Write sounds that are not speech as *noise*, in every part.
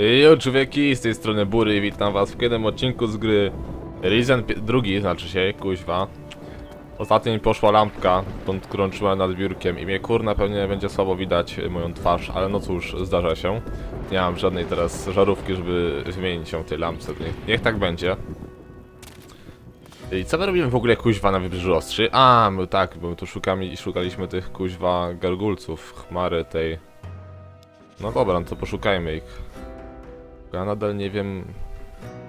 Jo, człowieki, z tej strony Bury witam was w kolejnym odcinku z gry Risen drugi, znaczy się, kuźwa. Ostatnio mi poszła lampka, tą, którą nad biurkiem i mnie kurna pewnie będzie słabo widać moją twarz, ale no cóż, zdarza się. Nie mam żadnej teraz żarówki, żeby zmienić w tej lampce, niech, niech tak będzie. I co my robimy w ogóle kuźwa na wybrzeżu Ostrzy? A, my tak, bo my tu szukami, szukaliśmy tych kuźwa gargulców, chmary tej. No dobra, no to poszukajmy ich. Ja nadal nie wiem.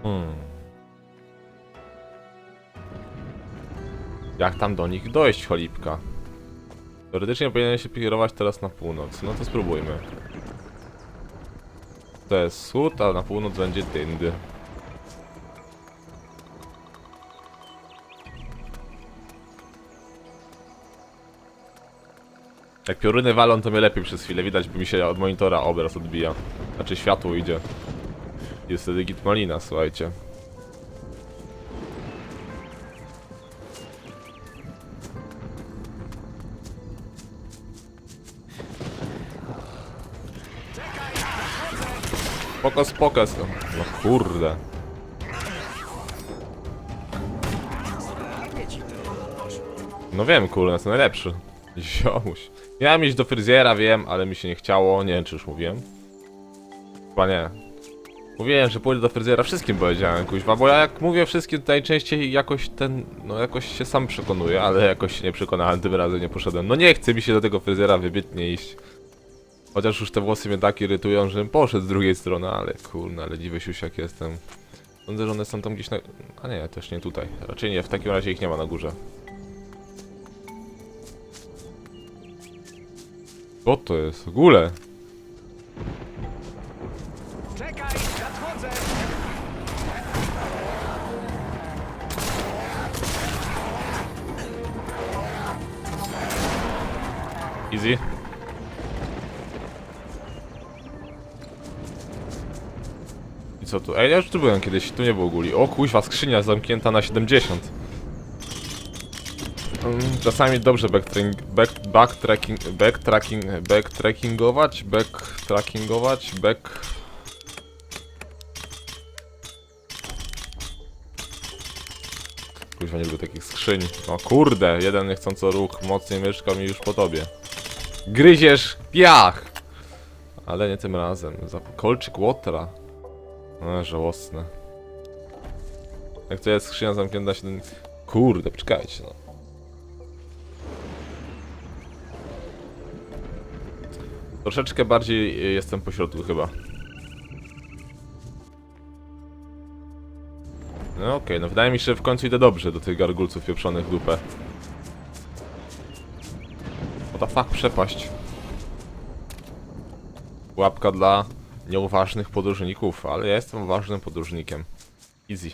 Hmm. Jak tam do nich dojść, cholipka? Teoretycznie powinien się kierować teraz na północ. No to spróbujmy. To jest wschód, a na północ będzie tyndy. Jak pioruny walą, to mnie lepiej przez chwilę. Widać, by mi się od monitora obraz odbija. Znaczy światło idzie. Jest wtedy git malina, słuchajcie. Spoko, spoko. No, no kurde. No wiem, kurde, jest najlepszy. Ziomuś. Miałem iść do fryzjera, wiem, ale mi się nie chciało. Nie wiem, czy już mówiłem. Chyba nie. Mówiłem, że pójdę do fryzjera, wszystkim powiedziałem, kuźwa, bo ja jak mówię wszystkim, to najczęściej jakoś ten, no jakoś się sam przekonuję, ale jakoś się nie przekonałem, tym razem nie poszedłem. No nie chce mi się do tego fryzjera wybietnie iść. Chociaż już te włosy mnie tak irytują, żebym poszedł z drugiej strony, ale kurna, ale dziwy siusiak jestem. Sądzę, że one są tam gdzieś na... A nie, też nie tutaj. Raczej nie, w takim razie ich nie ma na górze. Co to jest? W Easy. I co tu? Ej, ja już tu byłem kiedyś, tu nie było guli. O kuźwa, skrzynia zamknięta na 70. Mm, Czasami dobrze backtracking, back, backtracking, backtracking, backtrackingować, backtrackingować, back... Kuźwa, nie lubię takich skrzyń. O kurde, jeden niechcąco ruch mocniej myszka mi już po tobie. Gryziesz piach! Ale nie tym razem. Kolczyk Łotra. No, żałosne. Jak to jest skrzynia zamknięta się... Kurde, poczekajcie no. Troszeczkę bardziej y, jestem po środku chyba. No okej, no wydaje mi się, że w końcu idę dobrze do tych gargulców pieprzonych w dupę. Fuck, przepaść. Łapka dla nieuważnych podróżników, ale ja jestem ważnym podróżnikiem. Easy.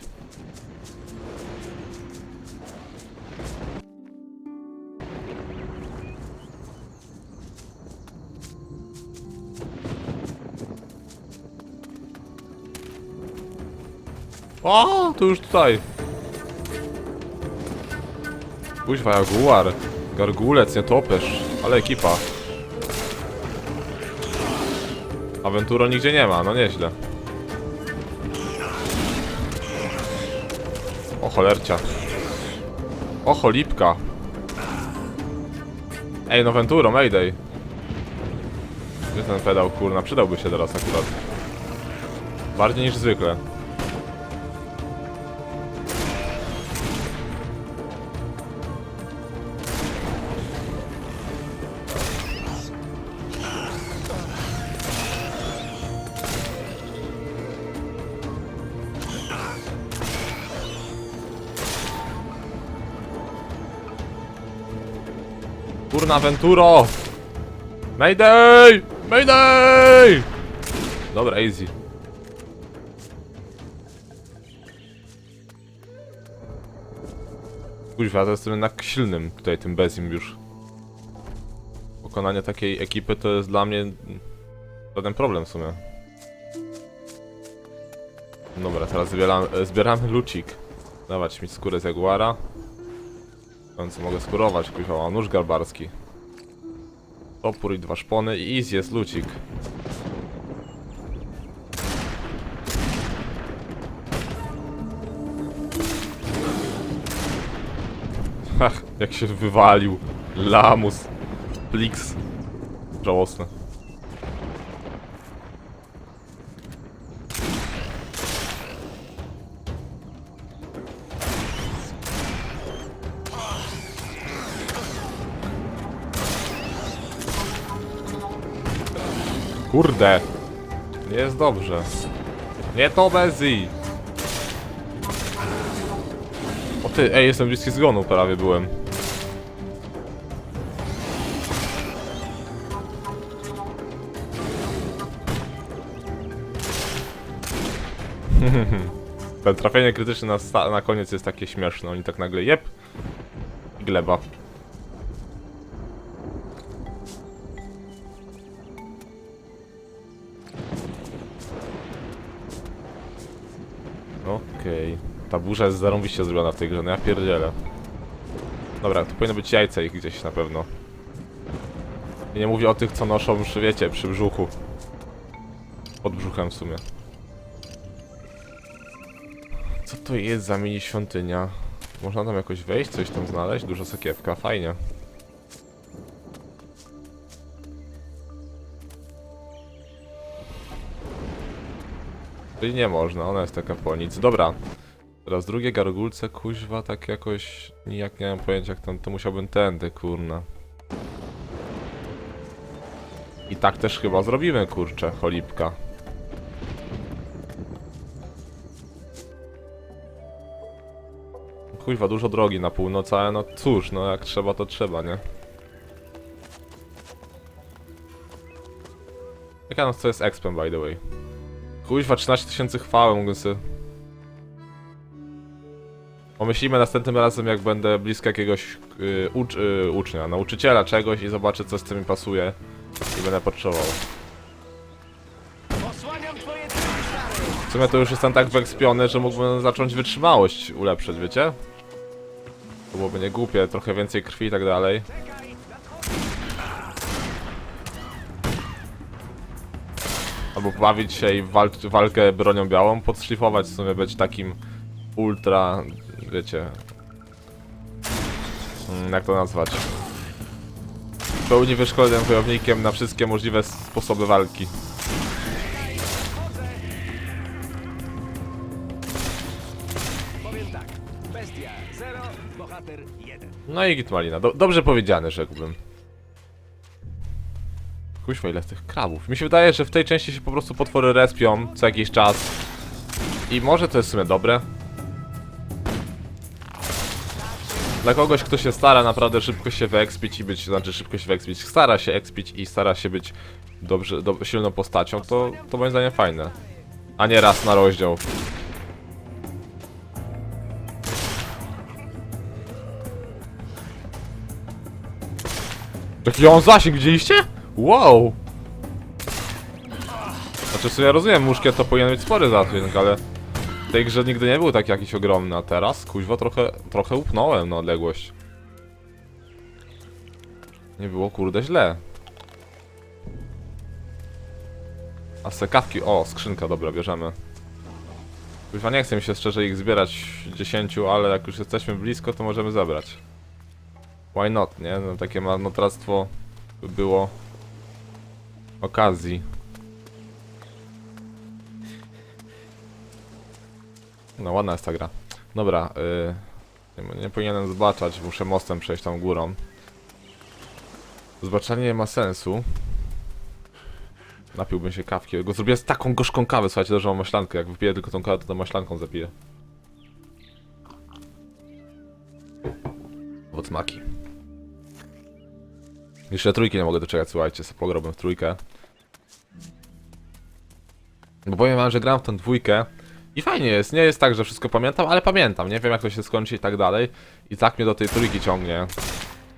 O, to już tutaj. Kuźwa, jaguar. Gargulec, nie topesz. Ale ekipa. Aventuro nigdzie nie ma, no nieźle. O cholercia. O cholipka. Ej, no Venturo, Mayday. Gdzie ten pedał, kurna, przydałby się teraz akurat. Bardziej niż zwykle. Kurna Venturo! Mayday! Mayday! Dobra, easy. Kuźwa, to jestem jednak silnym tutaj tym bezim już. Pokonanie takiej ekipy to jest dla mnie żaden problem w sumie. Dobra, teraz zbieram, e, zbieramy lucik. Dawać mi skórę z jaguara. Końcu mogę skurować, kuźwa, mam nóż garbarski. Topór i dwa szpony i easy jest lucik. *laughs* Ach, jak się wywalił. Lamus. Plix. Żałosne. Kurde. Jest dobrze. Nie to Bezi. O ty, ej, jestem bliski zgonu, prawie byłem. *laughs* Ten trafienie krytyczne na, na koniec jest takie śmieszne. Oni tak nagle jep. I gleba. Okej. Ta burza jest zarąbiście zrobiona w tej grze, no ja pierdzielę. Dobra, tu powinno być jajce ich gdzieś na pewno. I nie mówię o tych, co noszą przy, wiecie, przy brzuchu. Pod brzuchem w sumie. Co to jest za mini świątynia? Można tam jakoś wejść, coś tam znaleźć? Duża sakiewka, fajnie. Czyli nie można, ona jest taka po nic. Dobra. Teraz drugie gargulce, kuźwa, tak jakoś... Nijak nie mam pojęcia jak tam, to musiałbym tędy, kurna. I tak też chyba zrobimy, kurczę, cholipka. Kuźwa, dużo drogi na północ, ale no cóż, no jak trzeba, to trzeba, nie? Jaka no to jest expem, by the way? Kuźwa, 13 tysięcy chwały mogę sobie... Pomyślimy następnym razem, jak będę blisko jakiegoś y, ucz, y, ucznia, nauczyciela czegoś i zobaczę, co z tym mi pasuje i będę potrzebował. W sumie to już jestem tak wyekspiony, że mógłbym zacząć wytrzymałość ulepszyć, wiecie? To byłoby nie głupie, trochę więcej krwi i tak dalej. Albo bawić się i walk, walkę bronią białą, podszlifować w sumie, być takim ultra, wiecie... Mm, Jak to nazwać? W pełni wyszkolonym wojownikiem na wszystkie możliwe sposoby walki. Tak. Bestia 0, bohater 1. No i git malina. Do, dobrze powiedziane, rzekłbym. Kuźwa, ile tych krabów. Mi się wydaje, że w tej części się po prostu potwory respią co jakiś czas. I może to jest w sumie dobre. Dla kogoś, kto się stara naprawdę szybko się wyekspić i być, znaczy szybko się wyekspić, stara się ekspić i stara się być dobrze, do, silną postacią, to, to moim zdaniem fajne. A nie raz na rozdział. Jaki on zasięg, widzieliście? Wow! Znaczy, w sumie ja rozumiem, muszkiet to powinien być spory zasięg, ale w tej grze nigdy nie był tak jakiś ogromny, a teraz, kuźwa, trochę, trochę upnąłem na odległość. Nie było, kurde, źle. A sekawki, o, skrzynka, dobra, bierzemy. Kuźwa, nie chcę mi się szczerze ich zbierać 10, ale jak już jesteśmy blisko, to możemy zebrać. Why not, nie? No, takie marnotrawstwo by było okazji. No ładna jest ta gra. Dobra, yy, nie, nie powinienem zbaczać, muszę mostem przejść tam górą. Zbaczanie nie ma sensu. Napiłbym się kawki. Go zrobię z taką gorzką kawę, słuchajcie, że mam maślankę. Jak wypiję tylko tą kawę, to tą maślanką zapiję. Owoc maki. Jeszcze trójki nie mogę doczekać, słuchajcie, sobie pograłbym w trójkę. Bo powiem wam, że gram w tą dwójkę i fajnie jest, nie jest tak, że wszystko pamiętam, ale pamiętam, nie wiem jak to się skończy i tak dalej. I tak mnie do tej trójki ciągnie.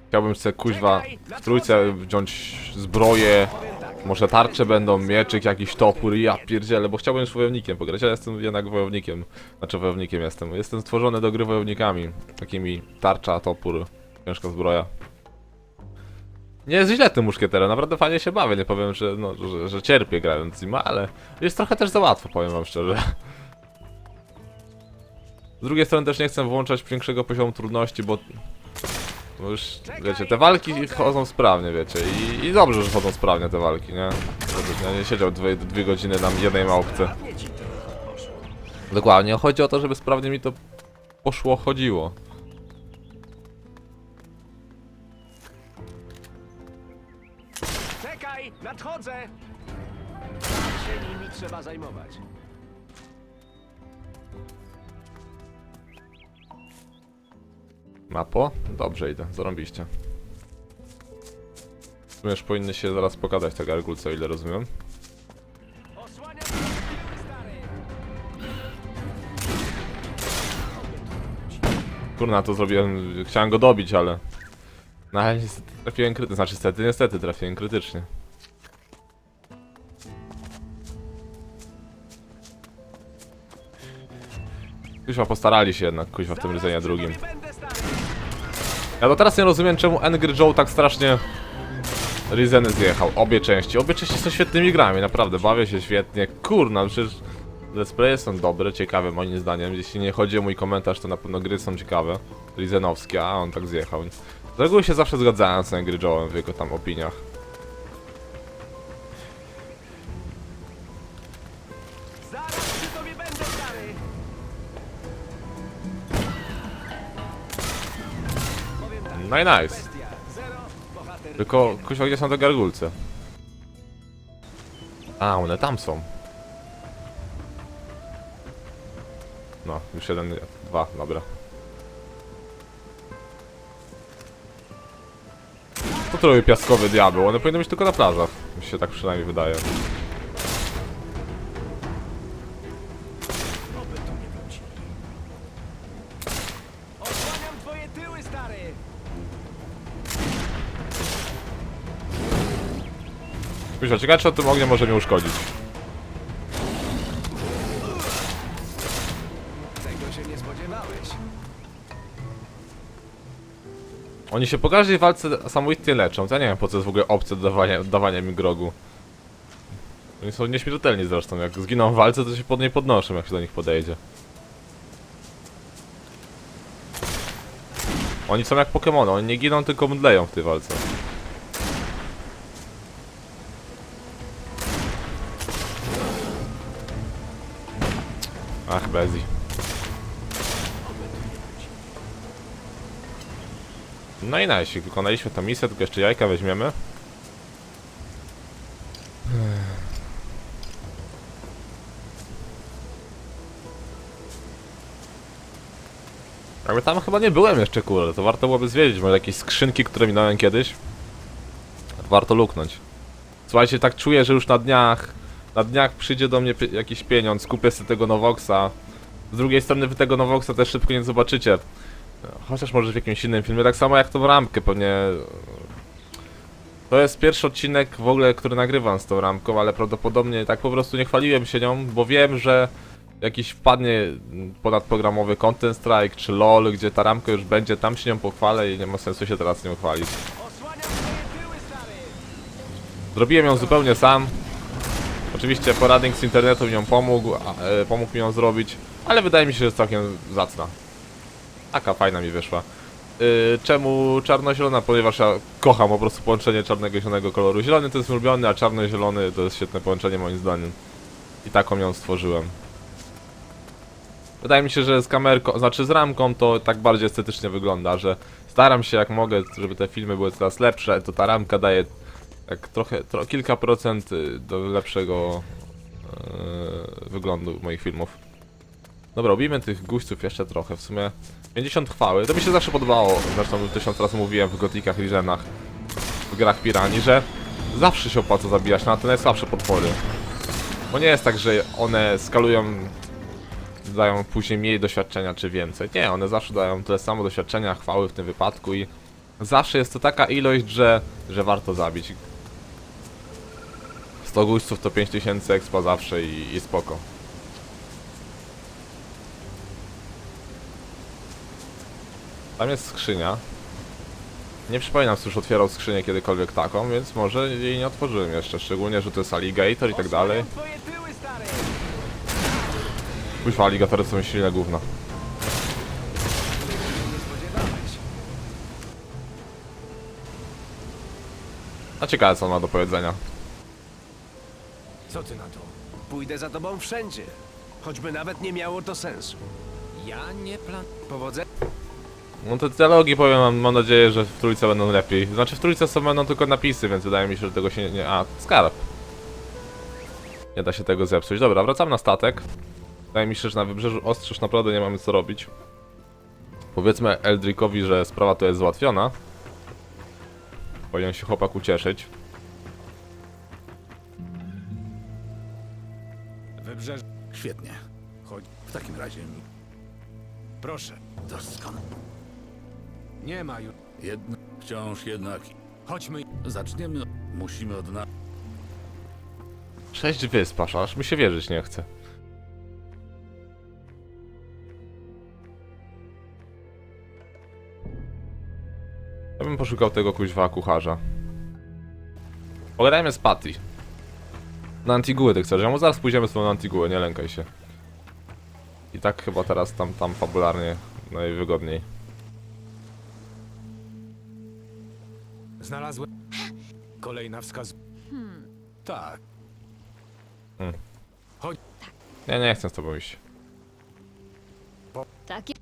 Chciałbym sobie kuźwa w trójce wziąć zbroję, może tarcze będą, mieczyk, jakiś topór i ja pierdzielę, bo chciałbym już wojownikiem pograć, ja jestem jednak wojownikiem. Znaczy wojownikiem jestem, jestem stworzony do gry wojownikami. Takimi tarcza, topór, ciężka zbroja. Nie jest źle tym muszkieterem, naprawdę fajnie się bawię, nie powiem, że, no, że, że cierpię grając nim, ale jest trochę też za łatwo, powiem wam szczerze. Z drugiej strony też nie chcę włączać większego poziomu trudności, bo No już, wiecie, te walki chodzą sprawnie, wiecie, i, i dobrze, że chodzą sprawnie te walki, nie? Ja nie siedział dwie, dwie godziny na jednej małpce. Dokładnie, chodzi o to, żeby sprawnie mi to poszło, chodziło. Tak się nimi trzeba zajmować. Mapo? Dobrze idę, zarąbiście. Już powinny się zaraz pokazać te gargulce, o ile rozumiem. Osłaniam tyły, stary! Kurna, to zrobiłem, chciałem go dobić, ale... No ale niestety trafiłem krytycznie, znaczy niestety, niestety trafiłem krytycznie. Kuźwa, postarali się jednak, kuźwa, w tym przy drugim. Ja do teraz nie rozumiem, czemu Angry Joe tak strasznie Rizeny zjechał. Obie części. Obie części są świetnymi grami, naprawdę. Bawię się świetnie. Kurna, przecież let's playe są dobre, ciekawe moim zdaniem. Jeśli nie chodzi o mój komentarz, to na pewno gry są ciekawe. Rizenowskie, a on tak zjechał. Z reguły się zawsze zgadzałem z Angry Joe'em w jego tam opiniach. No nice. Tylko, kuźwa, gdzie są te gargulce? A, one tam są. No, już jeden, dwa, dobra. To trochę piaskowy diabeł, one powinny być tylko na plażach. Mi się tak przynajmniej wydaje. Kuźwa, ciekawe czy o tym ognie może mnie uszkodzić. Tego się nie spodziewałeś. Oni się po każdej walce samoistnie leczą, to ja nie wiem po co jest w ogóle opcja dodawania, dawania mi grogu. Oni są nieśmiertelni zresztą, jak zginą w walce to się pod niej podnoszą jak się do nich podejdzie. Oni są jak Pokémony, oni nie giną tylko mdleją w tej walce. Bezi. No i najsi, wykonaliśmy tę misję, tylko jeszcze jajka weźmiemy. Ale tam chyba nie byłem jeszcze, kurde, to warto byłoby zwiedzić, może jakieś skrzynki, które minąłem kiedyś. Warto luknąć. Słuchajcie, tak czuję, że już na dniach, na dniach przyjdzie do mnie jakiś pieniądz, kupię sobie tego Novoxa. Z drugiej strony wy tego Novoxa też szybko nie zobaczycie. Chociaż może w jakimś innym filmie, tak samo jak tą ramkę pewnie. To jest pierwszy odcinek w ogóle, który nagrywam z tą ramką, ale prawdopodobnie tak po prostu nie chwaliłem się nią, bo wiem, że jakiś wpadnie ponadprogramowy Content Strike czy LOL, gdzie ta ramka już będzie, tam się nią pochwalę i nie ma sensu się teraz nią chwalić. Zrobiłem ją zupełnie sam. Oczywiście poradnik z internetu mi ją pomógł, a, e, pomógł mi ją zrobić, ale wydaje mi się, że jest całkiem zacna. Taka fajna mi wyszła. Y, czemu czarno-zielona? Ponieważ ja kocham po prostu połączenie czarnego i zielonego koloru. Zielony to jest ulubiony, a czarno-zielony to jest świetne połączenie moim zdaniem. I taką ją stworzyłem. Wydaje mi się, że z kamerką, znaczy z ramką to tak bardziej estetycznie wygląda, że staram się jak mogę, żeby te filmy były coraz lepsze, to ta ramka daje tak trochę, tro, kilka procent y, do lepszego yy, wyglądu moich filmów. Dobra, robimy tych guźców jeszcze trochę, w sumie 50 chwały, to mi się zawsze podobało, zresztą tysiąc razy mówiłem w gotikach, Rizenach, w grach Pirani, że zawsze się opłaca zabijać na te najsłabsze potwory. Bo nie jest tak, że one skalują, dają później mniej doświadczenia czy więcej. Nie, one zawsze dają tyle samo doświadczenia, chwały w tym wypadku i zawsze jest to taka ilość, że, że warto zabić. 100 guźców to 5000 expa zawsze i, i spoko. Tam jest skrzynia. Nie przypominam, że już otwierał skrzynię kiedykolwiek taką, więc może jej nie otworzyłem jeszcze. Szczególnie, że to jest alligator i tak dalej. Kuźwa, aligatory są silne gówna. A ciekawe co on ma do powiedzenia. Co ty na to? Pójdę za tobą wszędzie. Choćby nawet nie miało to sensu. Ja nie plan... Powodzenia. No te dialogi powiem, mam, mam nadzieję, że w trójce będą lepiej. Znaczy w trójce są będą tylko napisy, więc wydaje mi się, że tego się nie... A, skarb. Nie da się tego zepsuć. Dobra, wracam na statek. Wydaje mi się, że na wybrzeżu Ostrzyż naprawdę nie mamy co robić. Powiedzmy Eldrickowi, że sprawa to jest załatwiona. Powinien się chłopak ucieszyć. Wybrzeże... Świetnie. Chodź. W takim razie mi Proszę. doskonale. Nie ma już. Jedno, wciąż jednak. Chodźmy. Zaczniemy. Musimy odnaleźć. Sześć wysp, aż aż mi się wierzyć nie chce. Ja bym poszukał tego kuźwa kucharza. Pogadajmy z Patty. Na Antiguę ty chcesz, ja mu zaraz pójdziemy z tą na Antiguę, nie lękaj się. I tak chyba teraz tam, tam fabularnie najwygodniej. Znalazłem... Kolejna wskaz... Tak. Ja nie chcę z tobą iść. Takie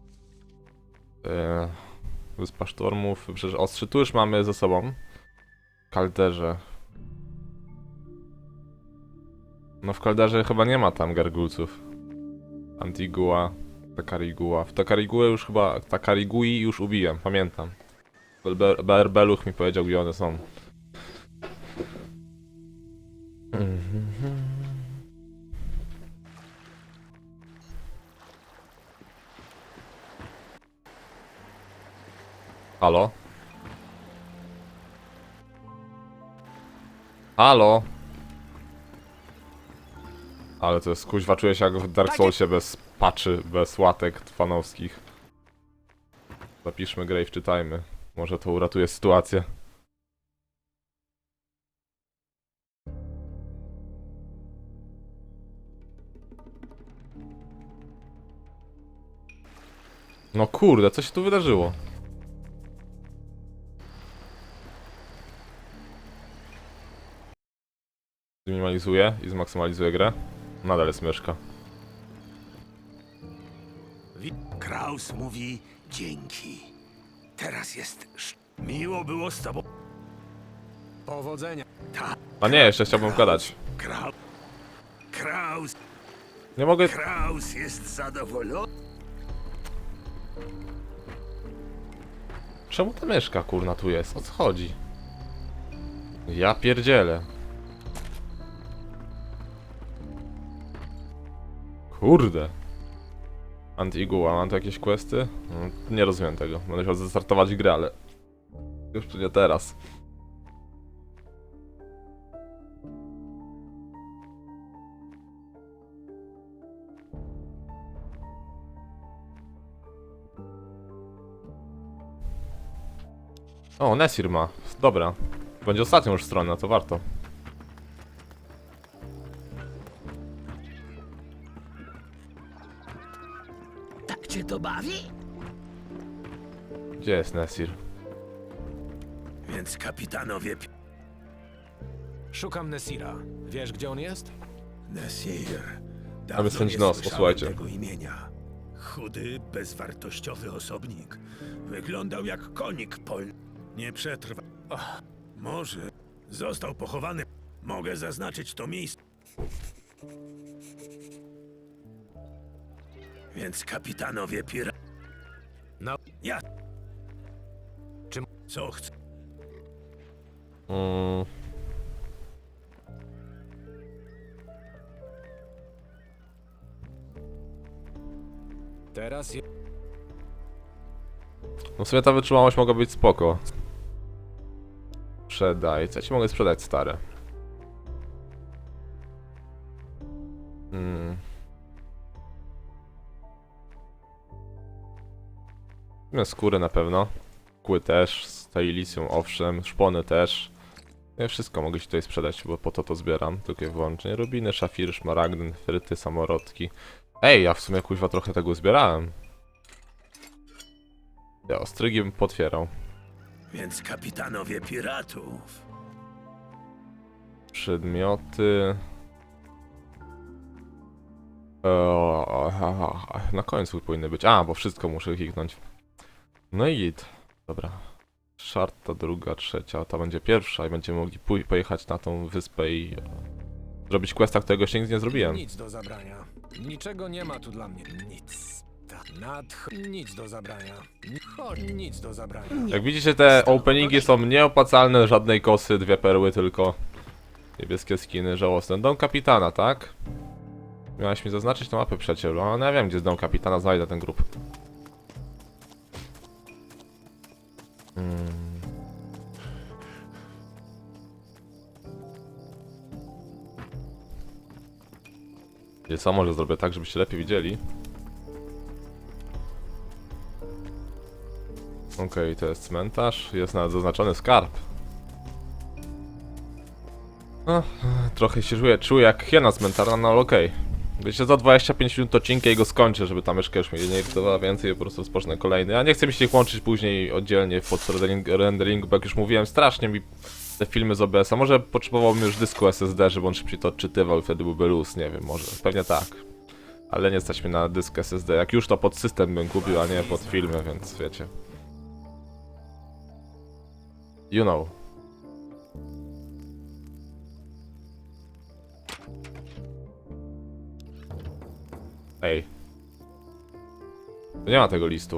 Wyspa Sztormów, przecież Ostrzy tu już mamy ze sobą. W Kalderze. No w Kalderze chyba nie ma tam gargulców. Antigua, Takarigua. W Takariguę już chyba, Takarigui już ubiłem, pamiętam. Belbe- Berbeluch mi powiedział gdzie one są. Halo? Halo? Ale to jest kuźwa, czuję się jak w Dark Soulsie bez patchy, bez łatek fanowskich. Zapiszmy grę i wczytajmy. Może to uratuje sytuację. No kurde, co się tu wydarzyło? Zminimalizuję i zmaksymalizuję grę. Nadal jest myszka. Kraus mówi dzięki. Teraz jest sz... Miło było z tobą. Powodzenia. Tak, A nie, jeszcze chciałbym gadać. Kraus. Kraus, Nie mogę... Kraus jest zadowolony. Czemu ta myszka kurna tu jest? O co chodzi? Ja pierdzielę. Kurde. Antigua, mam tu jakieś questy? No, nie rozumiem tego. Będę chciał zastartować grę, ale... Już nie teraz. O, Nesir ma. Dobra. Będzie ostatnią już stronę, to warto. To bawi? Gdzie jest Nesir? Więc kapitanowie... pi- Szukam Nesira. Wiesz, gdzie on jest? Nesir. Aby Dawno sędzi nie nos, słyszałem posłuchajcie. tego imienia. Chudy, bezwartościowy osobnik. Wyglądał jak konik pol... Nie przetrwa... Ach, może został pochowany... Mogę zaznaczyć to miejsce. Więc kapitanowie pira... No. Ja... Czym- Co chcę? Mm. Teraz je... No w sumie ta wytrzymałość mogła być spoko. Sprzedaj. Co ja ci mogę sprzedać, stare? No, skóry na pewno. Kły też, stylicium owszem, szpony też. Ja wszystko mogę ci tutaj sprzedać, bo po to to zbieram. Tylko i wyłącznie rubiny, szafiry, szmaragdy, fryty, samorodki. Ej, ja w sumie kuźwa trochę tego zbierałem. Ja ostrygi bym potwierał. Więc kapitanowie piratów. Przedmioty. O, na końcu powinny być. A, bo wszystko muszę kliknąć. No i git. Dobra. Szarta, druga, trzecia, ta będzie pierwsza i będziemy mogli pój- pojechać na tą wyspę i e, zrobić questa, którego jeszcze nigdy nie zrobiłem. Nic do zabrania. Niczego nie ma tu dla mnie. Nic. Ta nadch... Nic do zabrania. Ni- Cho- Nic do zabrania. Jak widzicie, te openingi są nieopłacalne, żadnej kosy, dwie perły tylko. Niebieskie skiny, żałosne. Dom kapitana, tak? Miałeś mi zaznaczyć tą mapę, przyjacielu. A no ja wiem, gdzie jest dom kapitana, znajdę ten grup. Mm. Wiecie co, może zrobię tak, żebyście lepiej widzieli. Okej, to jest cmentarz. Jest nawet zaznaczony skarb. No, trochę się czuję, czuję jak hiena cmentarna, no ale okej. Wiecie, za 25 minut odcinka i go skończę, żeby ta myszka już mnie nie irytowała więcej po prostu rozpocznę kolejny. Ja nie chcę mi się ich łączyć później oddzielnie w rendering, renderingu, bo jak już mówiłem, strasznie mi te filmy z OBS-a. Może potrzebowałbym już dysku SSD, żeby on szybciej to odczytywał i wtedy byłby luz, nie wiem, może. Pewnie tak. Ale nie stać mnie na dysk SSD. Jak już to pod system bym kupił, a nie pod filmy, więc wiecie. You know. Ej. To nie ma tego listu.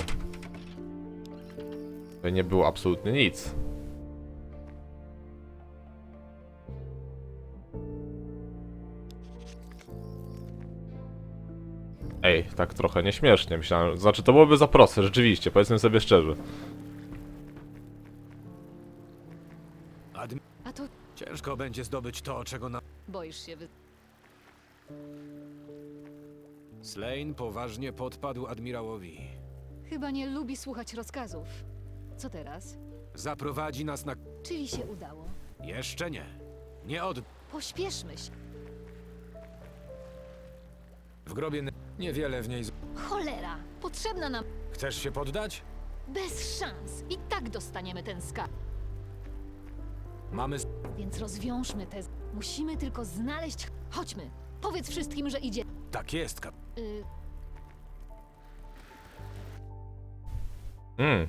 Tutaj nie było absolutnie nic. Ej, tak trochę nieśmiesznie myślałem. Znaczy, to byłoby za proste, rzeczywiście, powiedzmy sobie szczerze. A to Ciężko będzie zdobyć to, czego na... boisz się wy... Slane poważnie podpadł admirałowi. Chyba nie lubi słuchać rozkazów. Co teraz? Zaprowadzi nas na... Czyli się udało. Jeszcze nie. Nie od... Pośpieszmy się. W grobie niewiele w niej... z- Cholera! Potrzebna nam... Chcesz się poddać? Bez szans! I tak dostaniemy ten skarb. Mamy... s- Więc rozwiążmy te... Musimy tylko znaleźć... Chodźmy! Powiedz wszystkim, że idzie... Tak jest, kap... Y... Hmm.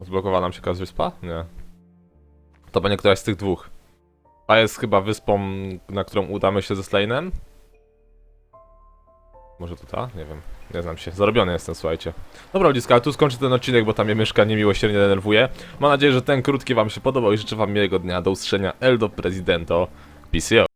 Zblokowała nam się jakaś wyspa? Nie. To będzie któraś z tych dwóch. Ta jest chyba wyspą, na którą udamy się ze Slane'em? Może to ta? Nie wiem. Nie znam się. Zarobiony jestem, słuchajcie. Dobra, ludziska, ale tu skończę ten odcinek, bo tam mnie myszka niemiłosiernie denerwuje. Mam nadzieję, że ten krótki wam się podobał i życzę wam miłego dnia. Do usłyszenia. Eldo Prezydento. PCO.